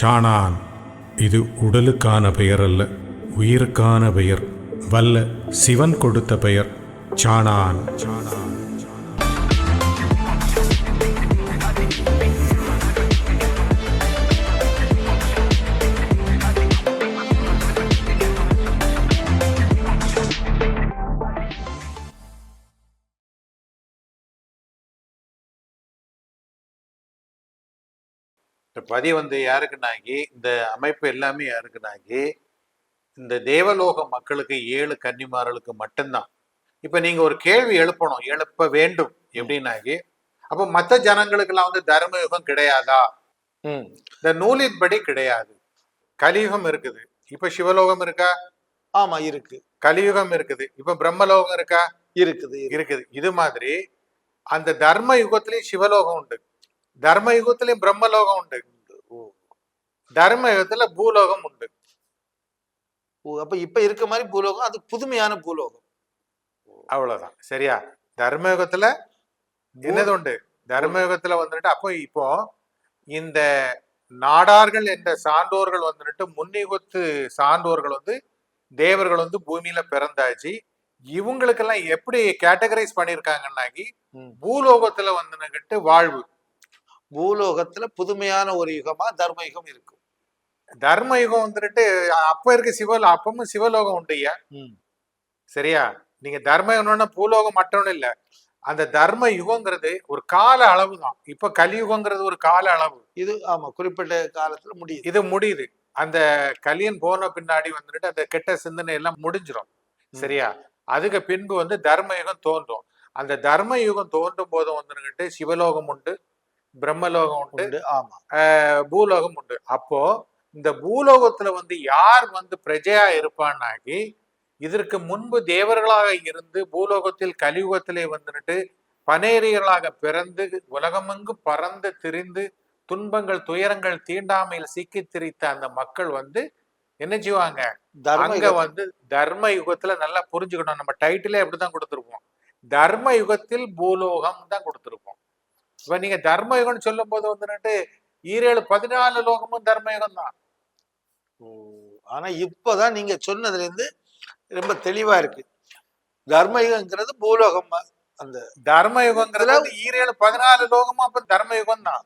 சாணான். இது உடலுக்கான பெயர் அல்ல உயிருக்கான பெயர். வல்ல சிவன் கொடுத்த பெயர் சாணான். சாணான் பதி வந்து யாருக்குனாகி இந்த அமைப்பு எல்லாமே யாருக்குனாகி இந்த தேவலோக மக்களுக்கு ஏழு கன்னிமார்களுக்கு மட்டும்தான். இப்ப நீங்க ஒரு கேள்வி எழுப்பணும் எழுப்ப வேண்டும் எப்படின்னாகி அப்ப மற்ற ஜனங்களுக்கெல்லாம் வந்து தர்மயுகம் கிடையாதா? ம். இந்த நூலின்படி கிடையாது. கலியுகம் இருக்குது. இப்ப சிவலோகம் இருக்கா? ஆமா இருக்கு. கலியுகம் இருக்குது. இப்ப பிரம்மலோகம் இருக்கா? இருக்குது இருக்கு. இருக்குது. இது மாதிரி அந்த தர்ம யுகத்திலயும் சிவலோகம் உண்டு. தர்ம யுகத்திலயும் பிரம்மலோகம் உண்டு. தர்ம யுகத்துல பூலோகம் உண்டு. அப்ப இப்ப இருக்க மாதிரி பூலோகம் அது புதுமையான பூலோகம். அவ்வளவுதான். சரியா? தர்மயுகத்துல என்னது உண்டு? தர்மயுகத்துல வந்துட்டு அப்போ இப்போ இந்த நாடார்கள் என்ற சான்றோர்கள் வந்துட்டு முன்னிகுத்து சான்றோர்கள் வந்து தேவர்கள் வந்து பூமியில பிறந்தாச்சு. இவங்களுக்கெல்லாம் எப்படி கேட்டகரைஸ் பண்ணிருக்காங்கன்னாக்கி. பூலோகத்துல வந்துகிட்டு வாழ்வு. பூலோகத்துல புதுமையான ஒரு யுகமா தர்ம யுகம் இருக்கும் தர்ம யுகம் வந்துட்டு அப்ப இருக்க சிவ அப்பவும் சிவலோகம் உண்டுயா. சரியா? நீங்க தர்ம யுகம்னா பூலோகம் மட்டும் இல்ல. அந்த தர்ம யுகங்கிறது ஒரு கால அளவு தான் இப்ப கலியுகங்கிறது ஒரு கால அளவு. இது ஆமா குறிப்பிட்ட காலத்துல முடியுது. இது முடியுது. அந்த கலியன் போன பின்னாடி வந்துட்டு அந்த கெட்ட சிந்தனை எல்லாம் முடிஞ்சிரும். சரியா? அதுக்கு பின்பு வந்து தர்ம யுகம் தோன்றும். அந்த தர்ம யுகம் தோன்றும் போது வந்துட்டு சிவலோகம் உண்டு. பிரம்மலோகம் உண்டு. ஆமா. பூலோகம் உண்டு. அப்போ இந்த பூலோகத்துல வந்து யார் வந்து பிரஜையா இருப்பான்னாகி இதற்கு முன்பு தேவர்களாக இருந்து பூலோகத்தில் கலியுகத்திலே வந்துட்டு பனேரியர்களாக பிறந்து உலகமெங்கும் பறந்து திரிந்து துன்பங்கள் துயரங்கள் தீண்டாமையில் சிக்கி திரித்த அந்த மக்கள் வந்து என்ன செய்வாங்க? அங்க வந்து தர்ம யுகத்துல நல்லா புரிஞ்சுக்கணும். நம்ம டைட்டிலே அப்படிதான் கொடுத்துருப்போம். தர்ம யுகத்தில் பூலோகம் தான் கொடுத்துருப்போம். இப்ப நீங்க தர்ம யுகம்னு சொல்லும் போது வந்துட்டு ஈரேழு பதினாலு லோகமும் தர்ம யுகம் தான் ஓ, ஆனா இப்பதான் நீங்க சொன்னதுல இருந்து ரொம்ப தெளிவா இருக்கு. தர்ம யுகங்கிறது பூலோகம் அந்த தர்ம யுகங்கிறது வந்து ஈரேழு பதினாலு லோகமும் அப்ப தர்ம யுகம் தான்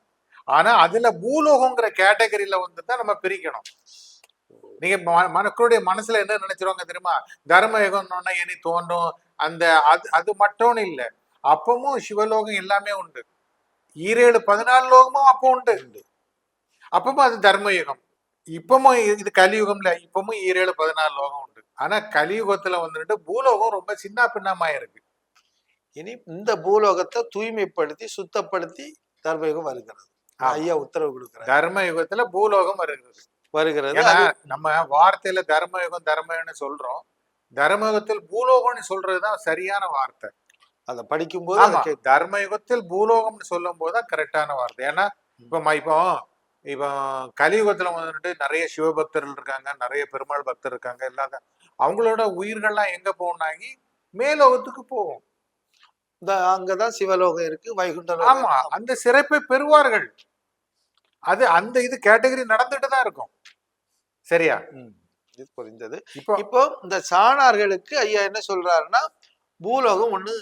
ஆனா அதுல பூலோகங்கிற கேட்டகரியில வந்து தான் நம்ம பிரிக்கணும். நீங்க ம- மக்களுடைய மனசுல என்ன நினைச்சிருவாங்க தெரியுமா? தர்ம யுகம்னு இனி தோன்றும். அந்த அது அது மட்டும் இல்ல. அப்பவும் சிவலோகம் எல்லாமே உண்டு. ஈரேழு பதினாலு லோகமும் அப்போ உண்டு. அப்பவும் அது தர்ம யுகம் இப்பவும் இ- இது கலியுகம்ல இப்பவும் ஈரேழு பதினாலு லோகம் உண்டு. ஆனா கலியுகத்துல வந்துட்டு பூலோகம் ரொம்ப சின்ன பின்னமா இருக்கு. இனி இந்த பூலோகத்தை தூய்மைப்படுத்தி சுத்தப்படுத்தி தர்மயுகம் வருகிறது. ஐயா உத்தரவு கொடுக்கிறார். தர்ம யுகத்துல பூலோகம் வருகிறது. வருகிறது. அது நம்ம வார்த்தையில தர்மயுகம் தர்மயுகம்னு சொல்றோம். தர்மயுகத்தில் பூலோகம்னு சொல்றதுதான் சரியான வார்த்தை. அதை படிக்கும்போது கேட்க- தர்மயுகத்தில் பூலோகம்னு சொல்லும் போதுதான் கரெக்டான வார்த்தை. ஏன்னா இப்ப இப்போ இப்போ கலியுகத்துல வந்துட்டு நிறைய சிவபக்தர்கள் இருக்காங்க நிறைய பெருமாள் பக்தர் இருக்காங்க இல்லாத அவங்களோட உயிர்கள்லாம் எங்க போகணாகி மேலோகத்துக்கு போகும். இந்த அங்கதான் சிவலோகம் இருக்கு வைகுண்ட லோகம் ஆமா அந்த சிறப்பை பெறுவார்கள். அது அந்த இது கேட்டகரி நடந்துட்டு தான் இருக்கும். சரியா? புரிந்தது இப்போ இப்போ இந்த சாணார்களுக்கு ஐயா என்ன சொல்றாருன்னா பூலோகம் ஒண்ணு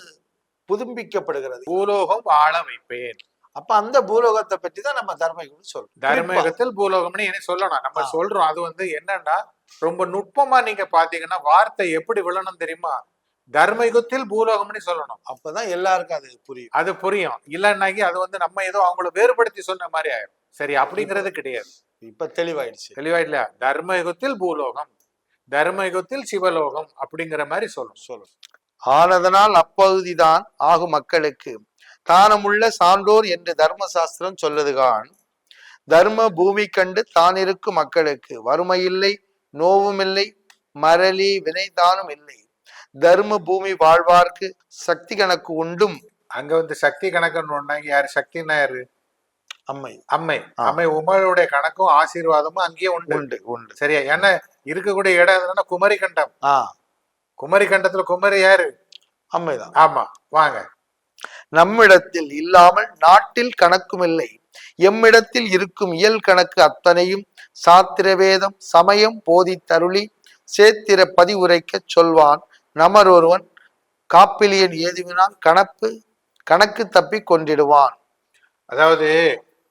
புதுப்பிக்கப்படுகிறது பூலோகம் வாழ வைப்பேன். அப்ப அந்த பூலோகத்தை பற்றி தான் நம்ம தர்மயுகம் சொல்றோம். தர்மயுகத்தில் பூலோகம்னு என்ன சொல்லணும். நம்ம. சொல்றோம். அது வந்து என்னன்னா ரொம்ப நுட்பமா நீங்க பாத்தீங்கன்னா வார்த்தை எப்படி விழணும் தெரியுமா? தர்மயுகத்தில் பூலோகம்னு சொல்லணும். அப்பதான் எல்லாருக்கும் அது புரியும். அது புரியும். இல்லைன்னாக்கி அது வந்து நம்ம ஏதோ அவங்கள வேறுபடுத்தி சொன்ன மாதிரி ஆயிடும் சரி அப்படிங்கிறது கிடையாது. இப்ப தெளிவாயிடுச்சு. தெளிவா இல்ல தர்மயுகத்தில் பூலோகம் தர்மயுகத்தில் சிவலோகம் அப்படிங்கிற மாதிரி சொல்லணும். சொல்லும் ஆனதனால் அப்பகுதிதான் ஆகும் மக்களுக்கு. தானமுள்ள சான்றோர் என்று தர்மசாஸ்திரம் சொல்லுதுகான். தர்ம பூமி கண்டு தான் இருக்கும் மக்களுக்கு. வறுமையில்லை நோவுமில்லை மரளி வினைதானும் இல்லை. தர்ம பூமி வாழ்வார்க்கு சக்தி கணக்கு உண்டும். அங்க வந்து சக்தி கணக்குன்னு யாரு? சக்தின்னா யாரு? அம்மை. அம்மை. அம்மை உமருடைய கணக்கும் ஆசீர்வாதமும் அங்கேயே உண்டு. உண்டு உண்டு. சரியா? ஏன்னா இருக்கக்கூடிய இடம் எதுனா குமரி கண்டம் குமரி கண்டத்துல குமரி யாரு? அம்மைதான். ஆமா வாங்க. நம்மிடத்தில் இல்லாமல் நாட்டில் கணக்கும் இல்லை. எம்மிடத்தில் இருக்கும் இயல் கணக்கு அத்தனையும் சாத்திர வேதம் சமயம் போதித்தருளி சேத்திர பதிவுரைக்கச் சொல்வான். நமர் ஒருவன் காப்பிலியன் ஏதுவினால் கணப்பு கணக்கு தப்பி கொண்டிடுவான். அதாவது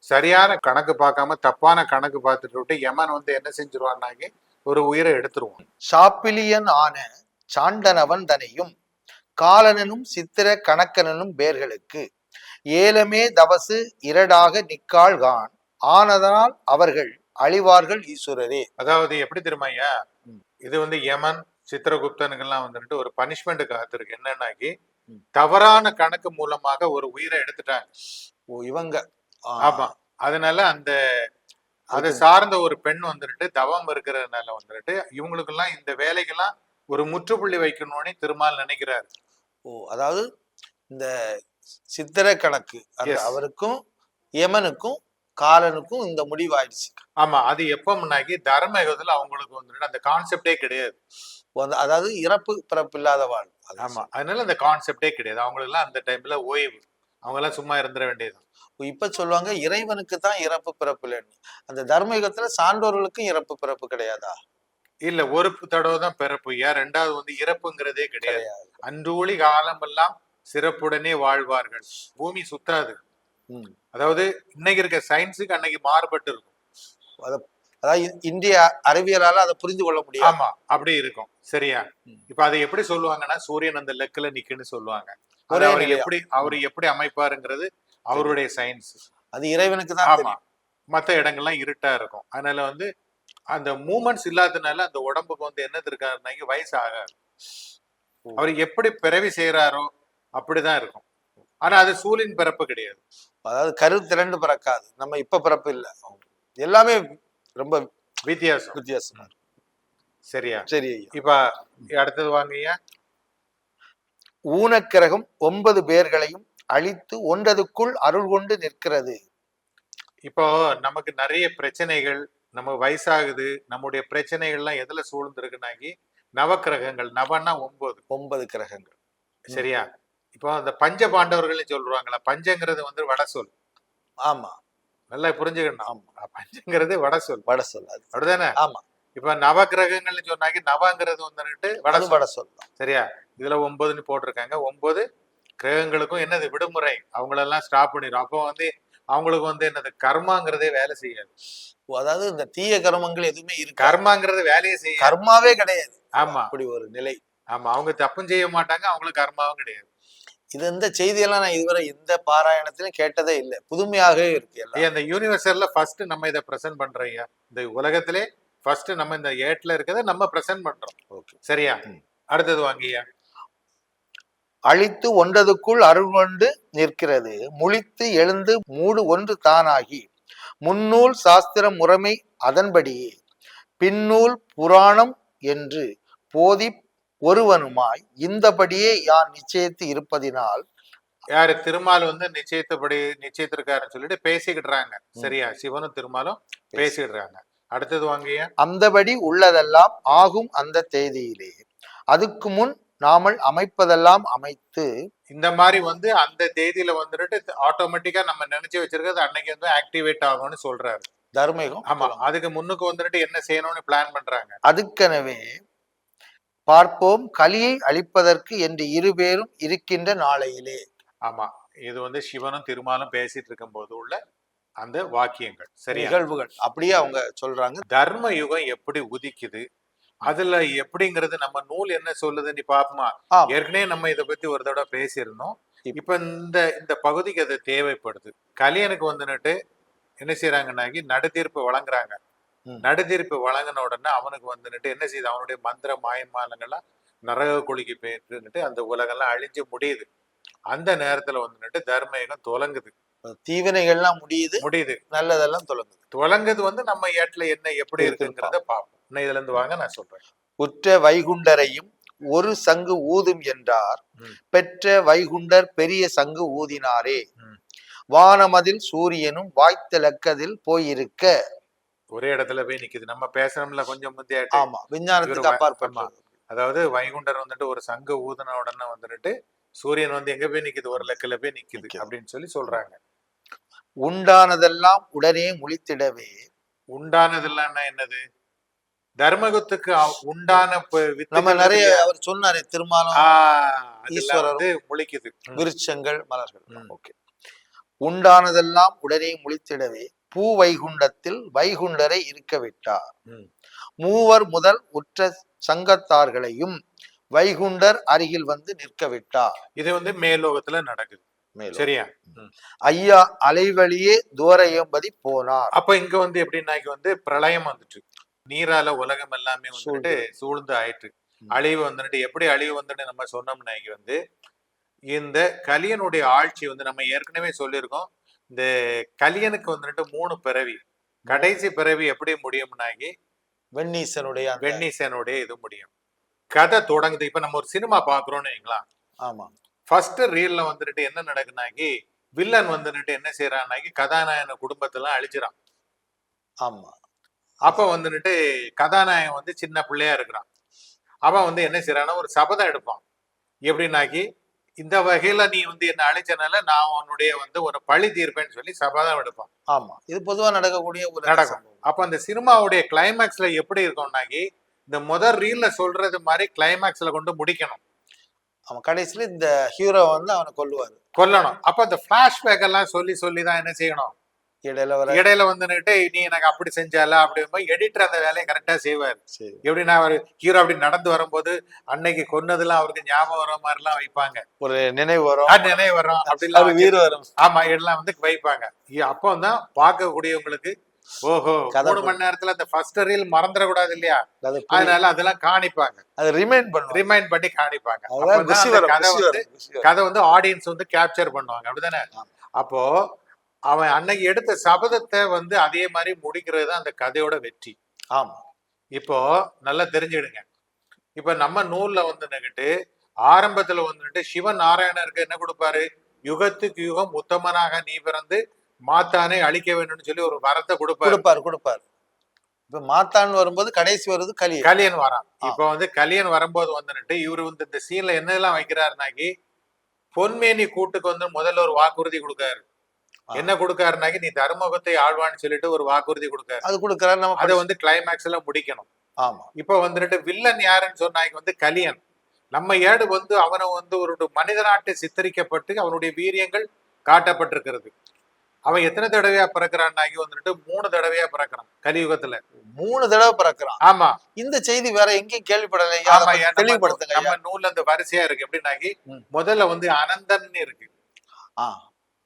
சரியான கணக்கு பார்க்காம தப்பான கணக்கு பார்த்துட்டு விட்டு யமன் வந்து என்ன செஞ்சிருவான்னாக்கி ஒரு உயிரை எடுத்துருவான். சாப்பிலியன் ஆன சாண்டனவன் தனையும் காலனனும் சித்திர கணக்கனனும் பேர்களுக்கு ஏலமே தவசு இரடாக நிக்காள்கான் ஆனதனால் அவர்கள் அழிவார்கள் ஈஸ்வரரே அதாவது எப்படி ம். இது வந்து யமன் சித்திரகுப்தனுக்கெல்லாம் வந்துட்டு ஒரு பனிஷ்மெண்ட் காத்திருக்கு. என்னன்னாக்கி. தவறான கணக்கு மூலமாக ஒரு உயிரை எடுத்துட்டாங்க. ஓ இவங்க. ஆமா. அதனால அந்த அதை அது- சார்ந்த ஒரு பெண் வந்துட்டு தவம் இருக்கிறதுனால வந்துட்டு இவங்களுக்கெல்லாம் இந்த வேலைக்கெல்லாம் ஒரு முற்றுப்புள்ளி வைக்கணும்னு திருமால் நினைக்கிறாரு. ஓ அதாவது இந்த சித்திர கணக்கு. அவருக்கும் யமனுக்கும் காலனுக்கும் இந்த முடிவாயிடுச்சு. ஆமா அது எப்போம்னாக்கி தர்ம யுகத்துல அவங்களுக்கு வந்துட்டு அந்த கான்செப்டே கிடையாது. அதாவது இறப்பு பிறப்பு இல்லாத வாழ் ஆமா அதனால அந்த கான்செப்டே கிடையாது. அவங்களுக்கு எல்லாம் அந்த டைம்ல ஓய்வு. அவங்க எல்லாம் சும்மா இருந்துட வேண்டியது. இப்ப சொல்லுவாங்க இறைவனுக்கு தான் இறப்பு பிறப்பு இல்லைன்னு. அந்த தர்மயுகத்துல சான்றோர்களுக்கும் இறப்பு பிறப்பு கிடையாதா? இல்ல ஒரு தடவை தான் பிறப்பு. ஏன்? ரெண்டாவது வந்து இறப்புங்கிறதே கிடையாது. அன்றூழி காலமெல்லாம் சிறப்புடனே வாழ்வார்கள். பூமி சுத்தாது. அதாவது இன்னைக்கு இருக்க சயின்ஸுக்கு அன்னைக்கு மாறுபட்டு இருக்கும். அதாவது இந்திய அறிவியலால அதை புரிந்து கொள்ள முடியாது. ஆமா அப்படி இருக்கும். சரியா. இப்ப அதை எப்படி சொல்லுவாங்கன்னா சூரியன் அந்த லெக்கில் நிக்குன்னு சொல்லுவாங்க. அவர்? எப்படி அவர் எப்படி அமைப்பாருங்கிறது அவருடைய சயின்ஸ். அது இறைவனுக்கு தான் ஆமா. மத்த இடங்கள்லாம் இருட்டா இருக்கும். அதனால வந்து அந்த மூமெண்ட்ஸ் இல்லாததுனால அந்த உடம்புக்கு வந்து என்னது இருக்காருனாக்கி வயசு ஆகாது. அவர் எப்படி பிறவி செய்யறாரோ அப்படிதான் இருக்கும். ஆனா அது சூரியன் பிறப்பு கிடையாது. அதாவது கரு திரண்டு பிறக்காது. நம்ம இப்ப பிறப்பு இல்ல. எல்லாமே ரொம்ப வித்தியாசம். வித்தியாசமா சரியா? சரி இப்ப அடுத்தது வாங்கய்யா ஊனக்கிரகம் ஒன்பது பேர்களையும் அழித்து ஒன்றதுக்குள் அருள் கொண்டு நிற்கிறது. இப்போ நமக்கு நிறைய பிரச்சனைகள் நம்ம வயசாகுது நம்முடைய பிரச்சனைகள்லாம் எதுல சூழ்ந்திருக்குனாக்கி நவக்கிரகங்கள் நவன்னா ஒன்பது ஒன்பது கிரகங்கள். சரியா? இப்போ அந்த பஞ்ச பாண்டவர்கள் சொல்றாங்களா பஞ்சங்கிறது வந்து வட சொல். ஆமா. நல்லா புரிஞ்சுக்கணும். ஆமா. பஞ்சங்கிறது வட சொல். வட சொல் அப்படிதானே? ஆமா. இப்ப நவக்கிரகங்கள்னு சொன்னாக்கி நவங்கிறது வந்துட்டு வட வட சொல் தான். சரியா? இதுல ஒன்பதுன்னு போட்டிருக்காங்க. ஒன்பது கிரகங்களுக்கும் என்னது? விடுமுறை. அவங்களெல்லாம் ஸ்டாப் பண்ணிடும் அப்போ வந்து அவங்களுக்கு வந்து என்னது கர்மாங்கிறதே வேலை செய்யாது. அதாவது இந்த தீய கர்மங்கள் எதுவுமே இருக்கு கர்மாங்கிறது வேலையே செய்யாது. கர்மாவே கிடையாது. ஆமா. அப்படி ஒரு நிலை. ஆமா அவங்க தப்பும் செய்ய மாட்டாங்க அவங்களுக்கு கர்மாவும் கிடையாது. இது இந்த செய்தியெல்லாம் நான் இதுவரை எந்த பாராயணத்திலும் கேட்டதே இல்லை. புதுமையாகவே இருக்கு இந்த யூனிவர்சல்ல ஃபர்ஸ்ட் நம்ம இதை பிரசன்ட் பண்றோம் ஐயா. இந்த உலகத்திலே ஃபர்ஸ்ட் நம்ம இந்த ஏட்ல இருக்கிறத நம்ம பிரசன்ட் பண்றோம். ஓகே. சரியா. அடுத்தது வாங்கியா அழித்து ஒன்றதுக்குள் அருள் கொண்டு நிற்கிறது. முழித்து எழுந்து மூடு ஒன்று தானாகி முன்னூல் சாஸ்திரம் முறைமை அதன்படியே பின்னூல் புராணம் என்று போதி ஒருவனுமாய் இந்தபடியே யான் நிச்சயித்து இருப்பதினால் யாரு? திருமால் வந்து நிச்சயத்தபடி நிச்சயத்திருக்காருன்னு சொல்லிட்டு பேசிக்கிட்டுறாங்க சரியா? சிவனும் திருமாலும் பேசிடுறாங்க அடுத்தது வாங்கியா? அந்தபடி உள்ளதெல்லாம் ஆகும் அந்த தேதியிலே. அதுக்கு முன் நாமல் அமைப்பதெல்லாம் அமைத்து இந்த மாதிரி வந்து அந்த தேதியில வந்துட்டு ஆட்டோமேட்டிக்கா நம்ம நினைச்சு வச்சிருக்கிறது அன்னைக்கு வந்து ஆக்டிவேட் ஆகும்னு சொல்றாரு. தர்மயுகம். ஆமா அதுக்கு முன்னுக்கு வந்துட்டு என்ன செய்யணும்னு பிளான் பண்றாங்க? அதுக்கெனவே பார்ப்போம் கலியை அழிப்பதற்கு என்று இருபேரும் இருக்கின்ற நாளையிலே. ஆமா இது வந்து சிவனும் திருமாலும் பேசிட்டு இருக்கும் போது உள்ள அந்த வாக்கியங்கள். சரியா? நிகழ்வுகள். அப்படியே அவங்க சொல்றாங்க. தர்ம யுகம் எப்படி உதிக்குது? அதுல எப்படிங்கிறது நம்ம நூல் என்ன சொல்லுது நீ பாப்போமா. ஏற்கனவே நம்ம இத பத்தி ஒரு தடவை பேசியிருந்தோம். இப்ப- இந்த இந்த பகுதிக்கு அது தேவைப்படுது. கலியனுக்கு வந்துட்டு என்ன செய்யறாங்கன்னாக்கி நடுத்தீர்ப்பு வழங்குறாங்க. நடுத்தீர்ப்பு வழங்கின உடனே அவனுக்கு வந்துட்டு என்ன செய்யுது? அவனுடைய மந்திர மாயமானங்கள்லாம் நரக குழிக்கு போயிட்டுன்னுட்டு அந்த உலகெல்லாம் அழிஞ்சு முடியுது. அந்த நேரத்துல வந்துட்டு தர்மயுகம் தொலங்குது. தீவினைகள்லாம் முடியுது. முடியுது. நல்லதெல்லாம் தொடங்குது துவலங்குது வந்து நம்ம ஏட்ல என்ன எப்படி இருக்குங்கிறத பார்ப்போம் இன்னும் இதுல இருந்து வாங்க நான் சொல்றேன். உற்ற வைகுண்டரையும் ஒரு சங்கு ஊதும் என்றார். பெற்ற வைகுண்டர் பெரிய சங்கு ஊதினாரே. வானமதில் சூரியனும் வாய்த்த லக்கதில் போயிருக்க. ஒரே இடத்துல போய் நிக்குது. நம்ம பேசுறோம்ல கொஞ்சம் முந்தைய ஆமா விஞ்ஞானத்துக்கு அப்பாற்பட்டது அதாவது வைகுண்டர் வந்துட்டு ஒரு சங்க ஊதுன உடனே வந்துட்டு சூரியன் வந்து எங்க போய் நிக்குது? ஒரு லக்கில போய் நிக்குது நிக்குது. அப்படின்னு சொல்லி சொல்றாங்க. உண்டானதெல்லாம் உடனே முழித்திடவே. உண்டானதெல்லாம் என்னது? தர்மகுத்துக்கு உண்டான நம்ம நிறைய? அவர் சொன்னாரு திருமாலம். வந்து முளைக்குது விருட்சங்கள் மலர்கள். ஓகே. உண்டானதெல்லாம் உடனே முளைத்திடவே பூ வைகுண்டத்தில் வைகுண்டரை இருக்க விட்டார். மூவர் முதல் உற்ற சங்கத்தார்களையும் வைகுண்டர் அருகில் வந்து நிற்க விட்டார். இது வந்து மேலோகத்துல நடக்குது. சரியா? ஐயா அலைவழியே தூரையம்பதி போனார். அப்ப இங்க வந்து எப்படின்னாக்கி வந்து பிரளயம் வந்துட்டு நீரால உலகம் எல்லாமே வந்துட்டு சூழ்ந்து ஆயிட்டு. அழிவு வந்துட்டு எப்படி அழிவு வந்துட்டு நம்ம சொன்னோம்னாக்கி வந்து இந்த கலியனுடைய ஆட்சி வந்து நம்ம ஏற்கனவே சொல்லியிருக்கோம். இந்த கலியனுக்கு வந்துட்டு மூணு பிறவி. கடைசி பிறவி எப்படி முடியும்னாக்கி வெண்ணீசனுடைய வெண்ணிசனுடைய இது முடியும். கதை தொடங்குது. இப்ப நம்ம ஒரு சினிமா பாக்குறோம்னு வைங்களா ஆமா. ஃபர்ஸ்ட் ரீல்ல வந்துட்டு என்ன நடக்குனாக்கி வில்லன் வந்துட்டு என்ன செய்யறான்னாக்கி கதாநாயகன குடும்பத்தெல்லாம் அழிச்சிடான் ஆமா. அப்ப வந்துட்டு கதாநாயகன் வந்து சின்ன பிள்ளையா இருக்கிறான். அவன் வந்து என்ன செய்யறான்னா ஒரு சபதம் எடுப்பான். எப்படின்னாக்கி இந்த வகையில நீ வந்து என்ன அழிச்சனால நான் உன்னுடைய வந்து ஒரு பழி தீர்ப்பேன்னு சொல்லி சபதம் எடுப்பான். ஆமா. இது பொதுவா நடக்கக்கூடிய ஒரு நடக்கும். அப்ப அந்த சினிமாவுடைய கிளைமேக்ஸ்ல எப்படி இருக்கும்னாக்கி இந்த முதல் ரீல்ல சொல்றது மாதிரி கிளைமேக்ஸ்ல கொண்டு முடிக்கணும். அவன் கடைசியில இந்த ஹீரோ வந்து அவனை கொல்லுவாரு. கொல்லணும். அப்ப அந்த பிளாஷ்பேக் எல்லாம் சொல்லி சொல்லி தான் என்ன செய்யணும்? இடையில வர இடையில வந்துட்டு நீ எனக்கு அப்படி செஞ்சால? அப்படி எடிட்டர் அந்த வேலையை கரெக்டா செய்வார். எப்படின்னா அவர் ஹீரோ அப்படி நடந்து வரும்போது அன்னைக்கு கொன்னதெல்லாம் அவருக்கு ஞாபகம் வர மாதிரி எல்லாம் வைப்பாங்க. ஒரு நினைவு வரும். நினைவு வரும் அப்படிலாம் அவர் வீர வரும். ஆமா எல்லாம் வந்து வைப்பாங்க. அப்போ தான் பார்க்கக்கூடியவங்களுக்கு ஓஹோ மூணு மணி நேரத்துல அந்த ஃபர்ஸ்ட் ரீல் மறந்துடக்கூடாது இல்லையா? அது புரியுது. அதனால அதெல்லாம் காணிப்பாங்க. அது ரிமைண்ட் பண்ணுவாங்க. ரிமைண்ட் பண்ணி காணிப்பாங்க. கதை வந்து. கதை வந்து ஆடியன்ஸ் வந்து கேப்சர் பண்ணுவாங்க. அப்படிதானே. அப்போ அவன் அன்னைக்கு எடுத்த சபதத்தை வந்து அதே மாதிரி முடிக்கிறது தான் அந்த கதையோட வெற்றி. ஆமா. இப்போ நல்லா தெரிஞ்சுடுங்க இப்ப நம்ம நூல்ல வந்து நின்னுட்டு ஆரம்பத்துல வந்துட்டு சிவன் நாராயணருக்கு என்ன கொடுப்பாரு? யுகத்துக்கு யுகம் உத்தமனாக நீ பிறந்து மாத்தானை அழிக்க வேண்டும்னு சொல்லி ஒரு வரத்தை கொடுப்பாரு. கொடுப்பாரு கொடுப்பாரு. இப்ப மாத்தான் வரும்போது கடைசி வருது களி கலியன் வரான். இப்போ வந்து கலியன் வரும்போது வந்துட்டு இவரு வந்து இந்த சீன்ல என்னெல்லாம் வைக்கிறாருனாக்கி பொன்மேனி கூட்டுக்கு வந்து முதல்ல ஒரு வாக்குறுதி கொடுக்காரு. என்ன கொடுக்காருனாக்கி நீ தர்மபுரத்தை ஆழ்வான்னு சொல்லிட்டு ஒரு வாக்குறுதி கொடுக்காரு. அது கொடுக்கறாரு நம்ம அதை வந்து கிளைமேக்ஸ்ல முடிக்கணும். ஆமா. இப்போ வந்துட்டு வில்லன் யாருன்னு சொன்னாங்க வந்து கலியன். நம்ம ஏடு வந்து அவனை வந்து ஒரு மனிதனாட்டு சித்தரிக்கப்பட்டு அவனுடைய வீரியங்கள் காட்டப்பட்டிருக்கிறது. அவன் எத்தனை தடவையா பிறக்கிறான்னாக்கி வந்துட்டு மூணு தடவையா பிறக்கிறான் கலியுகத்துல. மூணு தடவை பிறக்கிறான். ஆமா. இந்த செய்தி வேற எங்கேயும் ஆமா ஐயா, நம்ம தெளிவுபடுத்துங்க நம்ம ஐயா. நூல்ல இந்த வரிசையா இருக்கு. எப்படின்னாக்கி. முதல்ல வந்து அனந்தன் இருக்கு.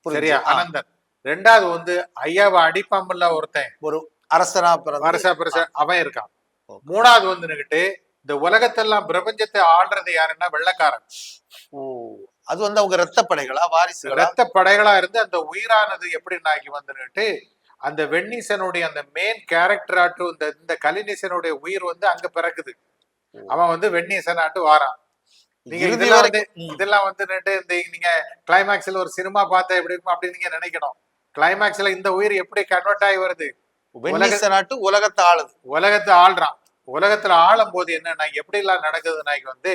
சரியா? அனந்தன். ரெண்டாவது வந்து ஐயாவை அடிப்பாம்பல்ல ஒருத்தன். ஒரு அரசனா வருஷா பெருசா அவன் இருக்கான். மூணாவது வந்து நின்னுட்டு இந்த உலகத்தெல்லாம் பிரபஞ்சத்தை ஆள்றது யாருன்னா வெள்ளக்காரன். ஓ அது வந்து அவங்க ரத்த படைகளா வாரிசுகளா? ரத்த படைகளா இருந்து அந்த உயிரானது எப்படி நாக்கி வந்துட்டு அந்த வெண்ணீசனுடைய அந்த மெயின் கேரக்டர் இந்த இந்த கலிநீசனுடைய உயிர் வந்து அங்க பிறக்குது. அவன் வந்து வெண்ணீசனாட்டு வாரான். நீங்க இதெல்லாம் வந்து. இதெல்லாம் வந்துட்டு இந்த நீங்க கிளைமேக்ஸ்ல ஒரு சினிமா பார்த்தா எப்படி இருக்கும் அப்படின்னு நீங்க நினைக்கணும். கிளைமேக்ஸ்ல இந்த உயிர் எப்படி கன்வெர்ட் ஆகி வருது? நாட்டு உலகத்தை ஆளுது. உலகத்தை ஆள்றான். உலகத்துல ஆளும் போது என்னன்னா எப்படி எல்லாம் நடக்குதுன்னாக்கி வந்து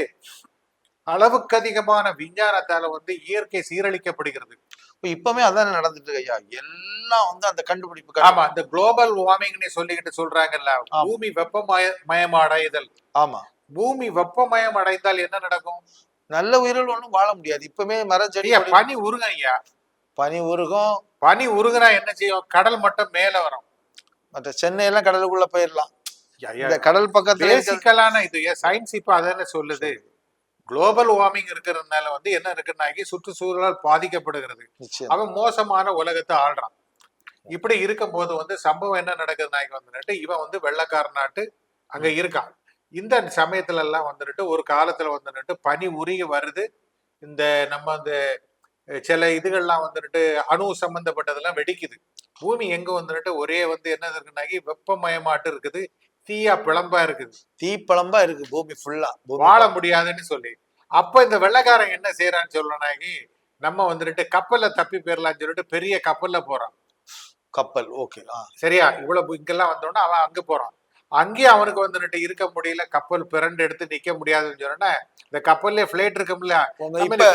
அளவுக்கு அதிகமான விஞ்ஞானத்தால வந்து இயற்கை சீரழிக்கப்படுகிறது. இப்ப இப்பவுமே அதான் நடந்துட்டு இருக்கு ஐயா. எல்லாம் வந்து அந்த கண்டுபிடிப்பு ஆமா இந்த குளோபல் வார்மிங்னு சொல்லிக்கிட்டு சொல்றாங்கல்ல. பூமி வெப்பமய மயமடைதல். ஆமா. பூமி வெப்பமயம் அடைந்தால் என்ன நடக்கும்? நல்ல உயிரில் ஒண்ணும் வாழ முடியாது. இப்பவுமே மரம் செடி ஐயா கொடி- பனி உருகும் ஐயா. பனி உருகும். பனி உருகுனா என்ன செய்யும்? கடல் மட்டம் மேல வரும். மற்ற சென்னை எல்லாம் கடலுக்குள்ள போயிடலாம் இந்த கடல் பக்கத்துல பேசிக்கலான இது சயின்ஸ் இப்ப அதானே சொல்லுது? குளோபல் வார்மிங் இருக்கிறதுனால வந்து என்ன இருக்குன்னாக்கி சுற்றுச்சூழலால் பாதிக்கப்படுகிறது. அவன் மோசமான உலகத்தை ஆள்றான். இப்படி இருக்கும்போது வந்து சம்பவம் என்ன நடக்குதுனாக்கி வந்துட்டு இவன் வந்து வெள்ளக்கார நாட்டு அங்க இருக்கான். இந்த சமயத்துல எல்லாம் வந்துட்டு ஒரு காலத்துல வந்துட்டு பனி உருகி வருது. இந்த நம்ம அந்த சில இதுகள்லாம் வந்துட்டு அணு சம்பந்தப்பட்டதெல்லாம் வெடிக்குது. பூமி எங்க வந்துட்டு ஒரே வந்து என்ன இருக்குனாக்கி வெப்பமயமாட்டு இருக்குது. தீயா பிளம்பா இருக்குது. தீப்பழம்பா இருக்கு பூமி ஃபுல்லா வாழ முடியாதுன்னு சொல்லி. அப்ப இந்த வெள்ளைக்காரன் என்ன செய்யறான்னு சொல்லனாக்கி நம்ம வந்துட்டு கப்பல்ல தப்பி போயிடலாம்னு சொல்லிட்டு பெரிய கப்பல்ல போறான். கப்பல் ஓகே சரியா? இவ்வளவு இங்கெல்லாம் வந்தோடனே அவன் அங்க போறான். அங்கேயும் அவனுக்கு வந்துட்டு இருக்க முடியல கப்பல் பிறண்டு எடுத்து நிக்க முடியாதுன்னு சொன்னா இந்த கப்பல்ல பிளேட் இருக்கும்ல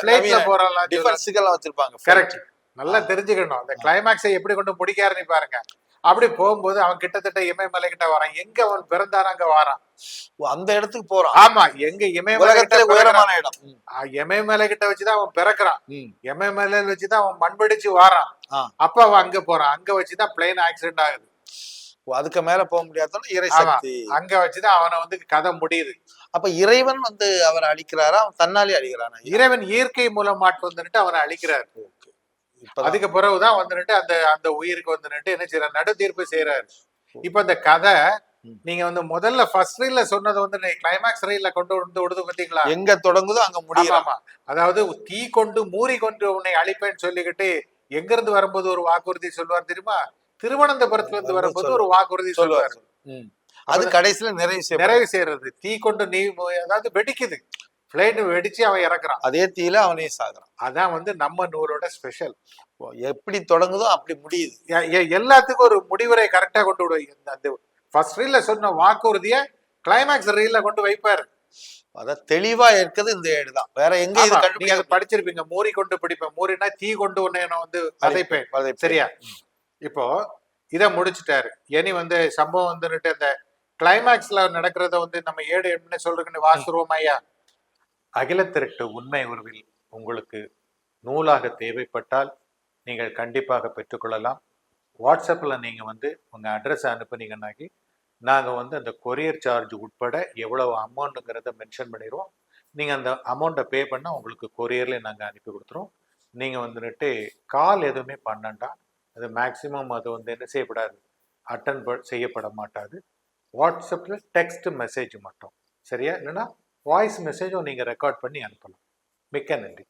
பிளேட்ல போறலாம் வச்சிருப்பாங்க கரெக்ட் நல்லா தெரிஞ்சுக்கணும். அந்த கிளைமேக்ஸை எப்படி கொண்டு முடிக்காருன்னு பாருங்க. அப்படி போகும்போது அவன் கிட்டத்தட்ட இமயமலை கிட்ட வரான். எங்க அவன் பிறந்தானோ அங்க வாரான். அந்த இடத்துக்கு போறான். ஆமா எங்க இமயமலை உயரமான இடம். இமயமலை கிட்ட வச்சுதான் அவன் பிறக்கிறான். இமயமலையில வச்சுதான் அவன் மண்பிடிச்சு வாரான். அப்ப அவன் அங்க போறான். அங்க வச்சுதான் பிளேன் ஆக்சிடென்ட் ஆகுது. அதுக்கு மேல போக முடியாதுன்னா இறை. சக்தி. அங்க வச்சுதான் அவனை வந்து கதை முடியுது. அப்ப இறைவன் வந்து அவரை அழிக்கிறாரா? அவன் தன்னாலே அழிக்கிறானா? இறைவன் இயற்கை மூலமாட்டு வந்துட்டு அவனை அழிக்கிறார். அதுக்கு பிறகுதான் வந்துட்டு அந்த அந்த உயிருக்கு வந்துட்டு என்ன செய்யறாரு நடு தீர்ப்பு செய்யறாரு இப்ப இந்த கதை. நீங்க வந்து முதல்ல ஃபர்ஸ்ட் ரீல்ல சொன்னது வந்து கிளைமேக்ஸ் ரீல்ல கொண்டு வந்து விடுது பாத்தீங்களா எங்க தொடங்குதோ அங்க ஆமா. அதாவது தீ கொண்டு மூறி கொண்டு உன்னை அழிப்பேன்னு சொல்லிக்கிட்டு எங்க இருந்து வரும்போது ஒரு வாக்குறுதி சொல்லுவார் தெரியுமா? திருவனந்தபுரத்துல இருந்து வரும்போது ஒரு வாக்குறுதி சொல்லுவார். அது கடைசியில நிறைவு செய்ய நிறைவு செய்யறது. தீ கொண்டு நீ அதாவது வெடிக்குது. பிளைட் வெடிச்சு அவன் இறக்குறான். அதே தீயில அவனையும் சாகுறான். அதான் வந்து நம்ம நூலோட ஸ்பெஷல் எப்படி தொடங்குதோ அப்படி முடியுது. எல்லாத்துக்கும் ஒரு முடிவுரை கரெக்டா கொண்டு விடுவாங்க இந்த- அந்த ஃபர்ஸ்ட் ரீல்ல சொன்ன வாக்குறுதிய கிளைமேக்ஸ் ரீல்ல கொண்டு வைப்பாரு. அதான் தெளிவா இருக்கிறது இந்த ஏடு தான். வேற எங்க இது கண்டுபிடிக்க படிச்சிருப்பீங்க. மூறி கொண்டு பிடிப்பேன். மூறினா தீ கொண்டு உன்னை நான் வந்து வதைப்பேன். சரியா? இப்போ இத முடிச்சிட்டாரு. இனி வந்து சம்பவம் வந்துட்டு அந்த கிளைமேக்ஸ்ல நடக்கிறத வந்து நம்ம ஏடு என்ன சொல்றதுன்னு வாசுருவோம் ஐயா? அகிலத்திரட்டு உண்மை உருவில் உங்களுக்கு நூலாக தேவைப்பட்டால் நீங்கள் கண்டிப்பாக பெற்றுக்கொள்ளலாம். வாட்ஸ்அப்பில் நீங்கள் வந்து உங்கள் அட்ரஸ் அனுப்புனீங்கன்னாக்கி நாங்கள் வந்து அந்த கொரியர் சார்ஜ் உட்பட எவ்வளவு அமௌண்ட்டுங்கிறத மென்ஷன் பண்ணிடுவோம். நீங்கள் அந்த அமௌண்ட்டை பே பண்ணால் உங்களுக்கு கொரியர்லேயே நாங்கள் அனுப்பி கொடுத்துருவோம். நீங்கள் வந்துட்டு கால் எதுவுமே பண்ணண்டா அது மேக்ஸிமம் அது வந்து என்ன செய்யப்படாது. அட்டன் செய்யப்பட மாட்டாது வாட்ஸ்அப்பில் டெக்ஸ்ட் மெசேஜ் மட்டும். சரியா? இல்லைன்னா வாய்ஸ் மெசேஜும் நீங்கள் ரெக்கார்ட் பண்ணி அனுப்பலாம். மிக்க நன்றி.